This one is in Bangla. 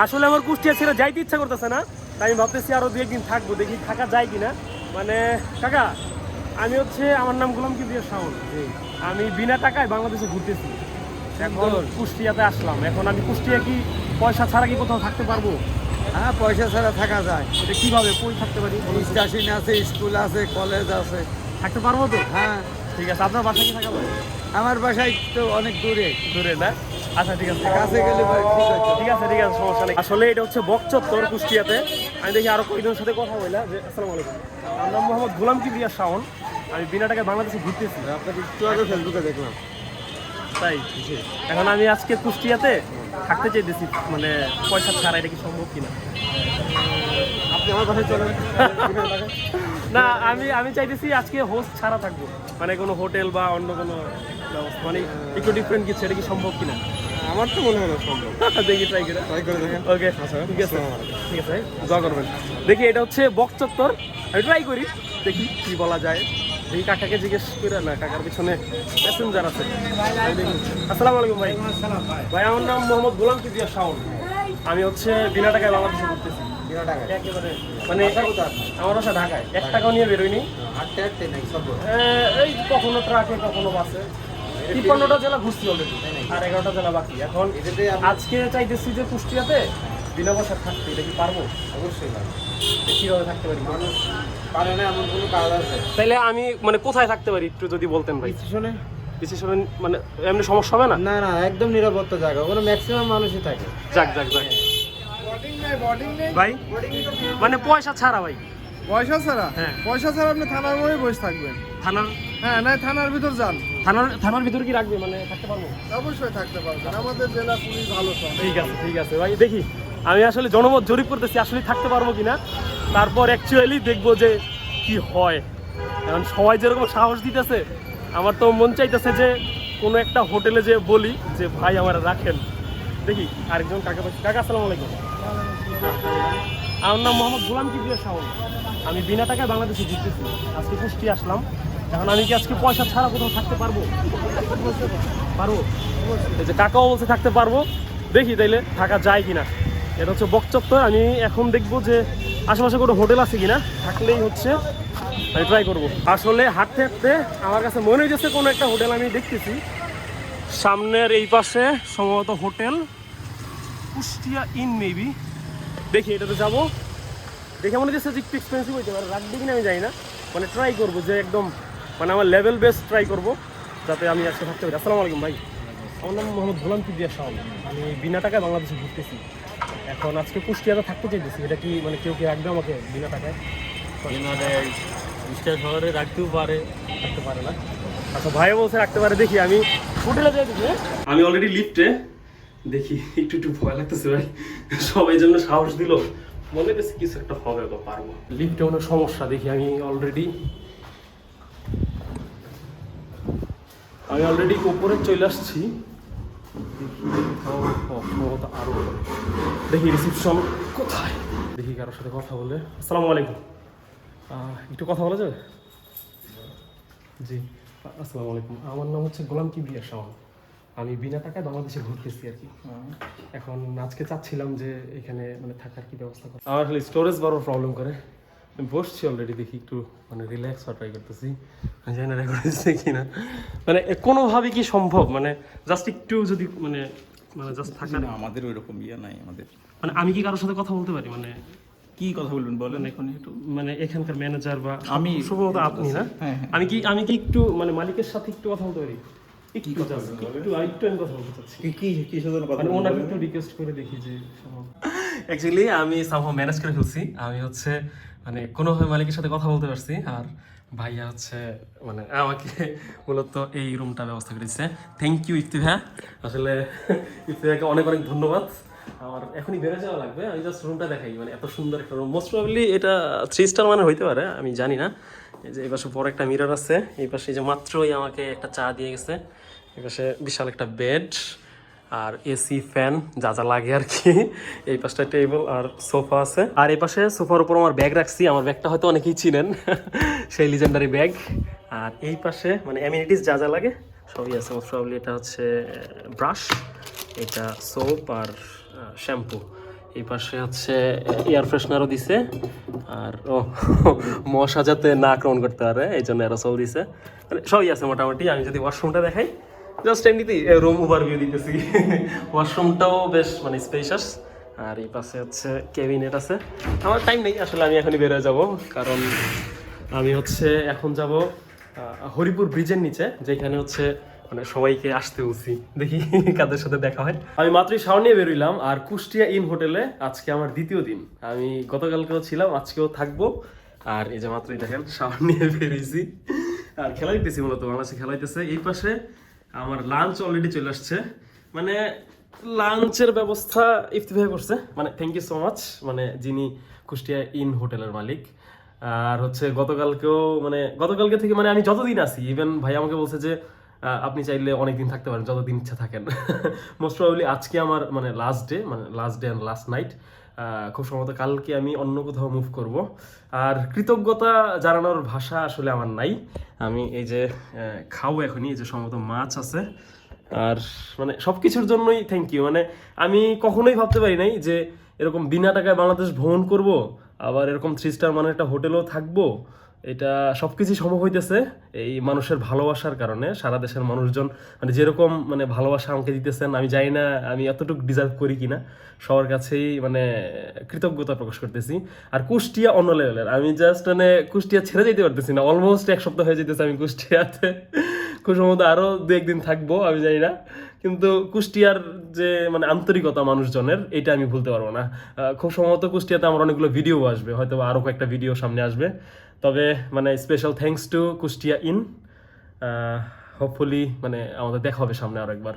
আসলে আমার কুষ্টিয়া ছেড়ে যাইতে ইচ্ছা করতেছে না তাই আমি ভাবতেছি আরও দু একদিন থাকব দেখি থাকা যায় কিনা। মানে কাকা আমি হচ্ছে আমার নাম গোলাম কি দিয়ে শাওন আমি বিনা টাকায় বাংলাদেশে ঘুরতেছি। এখন কুষ্টিয়াতে আসলাম। এখন আমি কুষ্টিয়া কি পয়সা ছাড়া কি কোথাও থাকতে পারব? হ্যাঁ পয়সা ছাড়া থাকা যায়। এটা কীভাবে? কই থাকতে পারি? স্টেশন আছে স্কুল আছে কলেজ আছে। থাকতে পারব তো? হ্যাঁ। ঠিক আছে আপনার বাসায় কি থাকা আমার বাসায় তো অনেক দূরে। দূরে না? আচ্ছা ঠিক আছে। কাছে গেলে ভাই ঠিক আছে ঠিক আছে সমস্যা নেই। আসলে এটা হচ্ছে বকচত্বর কুষ্টিয়াতে আমি দেখি আরও কয়েকজনের সাথে কথা যে আসসালামু আলাইকুম। আমার নাম মোহাম্মদ গোলাম কিবরিয়া শাওন। আমি বিনা টাকায় বাংলাদেশে ঘুরতেছি। আপনাকে একটু আগে ফেসবুকে দেখলাম। তাই? এখন আমি আজকে কুষ্টিয়াতে থাকতে চাইতেছি মানে পয়সা ছাড়া এটা কি সম্ভব কিনা? আপনি আমার চলেন। না আমি আমি চাইতেছি আজকে হোস্ট ছাড়া থাকব। মানে কোনো হোটেল বা অন্য কোনো ব্যবস্থা মানে একটু ডিফারেন্ট কিছু এটা কি সম্ভব কিনা? আমার তো মনে হয় না সম্ভব। দেখি ট্রাই করে। ট্রাই করে দেখেন। ওকে ঠিক আছে। ঠিক আছে দোয়া করবেন। দেখি এটা হচ্ছে বকচত্বর আমি ট্রাই করি দেখি কি বলা যায়। এই কাকাকে জিজ্ঞেস করে না কাকার পিছনে প্যাসেঞ্জার আছে। আসসালামু আলাইকুম ভাই। ভাই। আমার নাম মোহাম্মদ গোলাম কিবিয়া শাওন। আমি হচ্ছে বিনা টাকায় বাংলাদেশে ঘুরতেছি। বিনা টাকা একেবারে মানে আমার বাসা ঢাকায়। এক টাকাও নিয়ে বেরোয়নি এই কখনো ট্রাকে কখনো বাসে তিপ্পান্নটা জেলা ঘুরছি অলরেডি আর এগারোটা জেলা বাকি। এখন আজকে চাইতেছি যে কুষ্টিয়াতে বিনা পয়সা থাকতে এটা কি পারব? অবশ্যই পারব। কীভাবে থাকতে পারি? মানুষ পারে না এমন কোনো কাজ আছে? তাইলে আমি মানে কোথায় থাকতে পারি একটু যদি বলতেন ভাই। স্টেশনে? বিশেষ করে মানে এমনি সমস্যা হবে না? না না একদম নিরাপত্তা জায়গা ওখানে ম্যাক্সিমাম মানুষই থাকে। যাক যাক যাক। ভাই? মানে পয়সা ছাড়া ভাই। পয়সা ছাড়া? হ্যাঁ। পয়সা ছাড়া আপনি থানার মধ্যে বসে থাকবেন। থানার? হ্যাঁ না থানার ভিতর যান। থানার থানার ভিতরে কি রাখবে? মানে থাকতে পারব? অবশ্যই থাকতে পারবেন আমাদের জেলা পুলিশ ভালো ঠিক আছে ঠিক আছে। ভাই দেখি আমি আসলে জনমত জরিপ করতেছি আসলে থাকতে পারব কিনা। তারপর অ্যাকচুয়ালি দেখব যে কি হয়। এখন সবাই যেরকম সাহস দিতেছে আমার তো মন চাইতেছে যে কোনো একটা হোটেলে যে বলি যে ভাই আমার রাখেন। দেখি আরেকজন কাকা পাচ্ছি কাকা আসসালামু আলাইকুম। আমার নাম মোহাম্মদ গুলাম কিবির শাওন আমি বিনা টাকায় বাংলাদেশে ঘুরতেছি। আজকে কুষ্টি আসলাম। এখন আমি কি আজকে পয়সা ছাড়া কোথাও থাকতে পারব? পারব? এই যে কাকাও বলছে থাকতে পারব। দেখি তাইলে থাকা যায় কিনা। এটা হচ্ছে বকচত্বর আমি এখন দেখব যে আশেপাশে কোনো হোটেল আছে কিনা। থাকলেই হচ্ছে। আমি ট্রাই করব। আসলে হাঁটতে হাঁটতে আমার কাছে মনে হয়েছে কোনো একটা হোটেল আমি দেখতেছি। সামনের এই পাশে সম্ভবত হোটেল। Kushtia in maybe. দেখি এটাতে যাব। দেখে মনে হচ্ছে যে একটু এক্সপেন্সিভ হইতে পারে। রাখবে কিনা আমি জানি না। মানে ট্রাই করব যে একদম মানে আমার লেভেল বেস ট্রাই করব যাতে আমি আজকে থাকতে পারি। আসসালামু আলাইকুম ভাই। আমার নাম মোহাম্মদ গোলাম কিবিয়া শাওন। আমি বিনা টাকায় বাংলাদেশে ঘুরতেছি। এখন আজকে কুষ্টিয়াতে থাকতে চাইতেছি। এটা কি মানে কেউ কি রাখবে আমাকে বিনা টাকায়? কুষ্টিয়া শহরে রাখতেও পারে। রাখতে পারে না। আচ্ছা ভাই বলছে রাখতে পারে। দেখি আমি হোটেলে যাই দেখি আমি অলরেডি লিফটে দেখি একটু একটু ভয় লাগতেছে ভাই। সবাই জন্য সাহস দিল। মনে হচ্ছে কিছু একটা হবে বা পারব। লিফটে অনেক সমস্যা। দেখি আমি অলরেডি আমি অলরেডি উপরে চলে আসছি। সম্ভবত আরও দেখি রিসিপশন কোথায়? দেখি কারোর সাথে কথা বলে। আসসালামু আলাইকুম। একটু কথা বলা যাবে? জি। আসসালামু আলাইকুম। আমার নাম হচ্ছে গোলাম কিবরিয়া শাওন। আমি বিনা টাকায় বাংলাদেশে ঘুরতেছি আর কি। এখন আজকে চাচ্ছিলাম যে এখানে মানে থাকার কি ব্যবস্থা করা আমার স্টোরেজ বড় প্রবলেম করে। আমি বসছি অলরেডি দেখি একটু মানে রিল্যাক্স ট্রাই করতেছি। আমি জানি না রেকর্ড হচ্ছে কি না মানে কোনোভাবে কি সম্ভব? মানে জাস্ট একটু যদি মানে মানে জাস্ট থাকার না আমাদের ওইরকম ইয়ে নাই আমাদের। মানে আমি কি কারোর সাথে কথা বলতে পারি? মানে কি কথা বলবেন বলেন? এখন একটু মানে এখানকার ম্যানেজার বা আমি- সম্ভবত আপনি না? হ্যাঁ, হ্যাঁ। আমি কি আমি কি একটু মানে মালিকের সাথে একটু কথা বলতে পারি? কি কথা একটু আর আমি কথা বলতে চাচ্ছি। কি কি কিসের কথা মানে ওনাকে একটু রিকোয়েস্ট করে দেখি যে অ্যাকচুয়ালি আমি সামহাও ম্যানেজ করে ফেলছি। আমি হচ্ছে মানে কোনোভাবে মালিকের সাথে কথা বলতে পারছি, আর ভাইয়া হচ্ছে মানে আমাকে মূলত এই রুমটা ব্যবস্থা করে দিচ্ছে থ্যাংক ইউ ইফতিভা আসলে ইফতিভাকে অনেক অনেক ধন্যবাদ। আমার এখনই বেড়ে যাওয়া লাগবে, আমি জাস্ট রুমটা দেখাই মানে এত সুন্দর একটা রুম মোস্ট প্রবলি এটা থ্রি স্টার মানে হইতে পারে, আমি জানি না। এই যে এই পাশে বড় একটা মিরর আছে, এই পাশে যে মাত্রই আমাকে একটা চা দিয়ে গেছে, এই পাশে বিশাল একটা বেড আর এসি, ফ্যান, যা যা লাগে আর কি। এই পাশটা টেবিল আর সোফা আছে। আর এই পাশে সোফার উপর আমার ব্যাগ রাখছি। আমার ব্যাগটা হয়তো অনেকেই চিনেন। সেই লিজেন্ডারি ব্যাগ আর এই পাশে মানে অ্যামিনিটিস যা যা লাগে, সবই আছে। মোস্ট প্রবলি এটা হচ্ছে ব্রাশ এটা সোপ আর শ্যাম্পু এই পাশে হচ্ছে এয়ার ফ্রেশনারও দিছে। আর, ও, মশা যাতে না আক্রমণ করতে পারে এই জন্য অ্যারোসল দিছে। মানে সবই আছে মোটামুটি। আমি যদি ওয়াশরুমটা দেখাই জাস্ট এমনিতেই রুম ওভারভিউ দিতেছি। ওয়াশরুমটাও বেশ মানে স্পেশাস আর এই পাশে হচ্ছে ক্যাবিনেট আছে। আমার টাইম নেই, আসলে আমি এখনই বেরোয় যাব। কারণ আমি হচ্ছে এখন যাব হরিপুর ব্রিজের নিচে, যেখানে হচ্ছে মানে সবাইকে আসতে বলছি। দেখি কাদের সাথে দেখা হয়। আমি মাত্রই শাওয়ার নিয়ে বেরোইলাম, আর কুষ্টিয়া ইন হোটেলে আজকে আমার দ্বিতীয় দিন। আমি গতকালকেও ছিলাম, আজকেও থাকব। আর এই যে মাত্রই দেখেন শাওয়ার নিয়ে বেরিয়েছি আর খেলাইতেছি মূলত, বাংলাদেশে খেলাইতেছে এই পাশে আমার লাঞ্চ অলরেডি চলে আসছে। মানে লাঞ্চের ব্যবস্থা ইফতি ভাই করছে। মানে থ্যাংক ইউ সো মাচ মানে যিনি কুষ্টিয়া ইন হোটেলের মালিক। আর হচ্ছে গতকালকেও মানে গতকালকে থেকে মানে আমি যতদিন আছি ইভেন ভাই আমাকে বলছে যে আপনি চাইলে অনেক দিন থাকতে পারেন, যতদিন ইচ্ছা থাকেন। মোস্ট প্রবাবলি আজকে আমার মানে লাস্ট ডে মানে last day and last night খুব সম্ভবত কালকে আমি অন্য কোথাও মুভ করব। আর কৃতজ্ঞতা জানানোর ভাষা আসলে আমার নাই। আমি এই যে খাও এখনই, এই যে সম্ভবত মাছ আছে। আর মানে সব কিছুর জন্যই থ্যাংক ইউ মানে আমি কখনোই ভাবতে পারি নাই যে এরকম বিনা টাকায় বাংলাদেশ ভ্রমণ করব। আবার এরকম থ্রি স্টার মানে একটা হোটেলও থাকব। এটা সব কিছুই সম্ভব হইতেছে এই মানুষের ভালোবাসার কারণে। সারা দেশের মানুষজন মানে যেরকম মানে ভালোবাসা আমাকে দিতেছেন, আমি জানি না আমি এতটুকু ডিজার্ভ করি কিনা। সবার কাছেই মানে কৃতজ্ঞতা প্রকাশ করতেছি। আর কুষ্টিয়া অন্য লেভেলের আমি জাস্ট মানে কুষ্টিয়া ছেড়ে যেতে পারতেছি না। অলমোস্ট এক সপ্তাহ হয়ে যেতেছে আমি কুষ্টিয়াতে। খুব সম্ভবত আরও দু একদিন থাকব, আমি জানি না। কিন্তু কুষ্টিয়ার যে মানে আন্তরিকতা মানুষজনের, এটা আমি ভুলতে পারব না। খুব সম্ভবত কুষ্টিয়াতে আমার অনেকগুলো ভিডিও আসবে হয়তো আরও কয়েকটা ভিডিও সামনে আসবে। তবে মানে special thanks to Kushtia in hopefully মানে আমাদের দেখা হবে সামনে আরও একবার।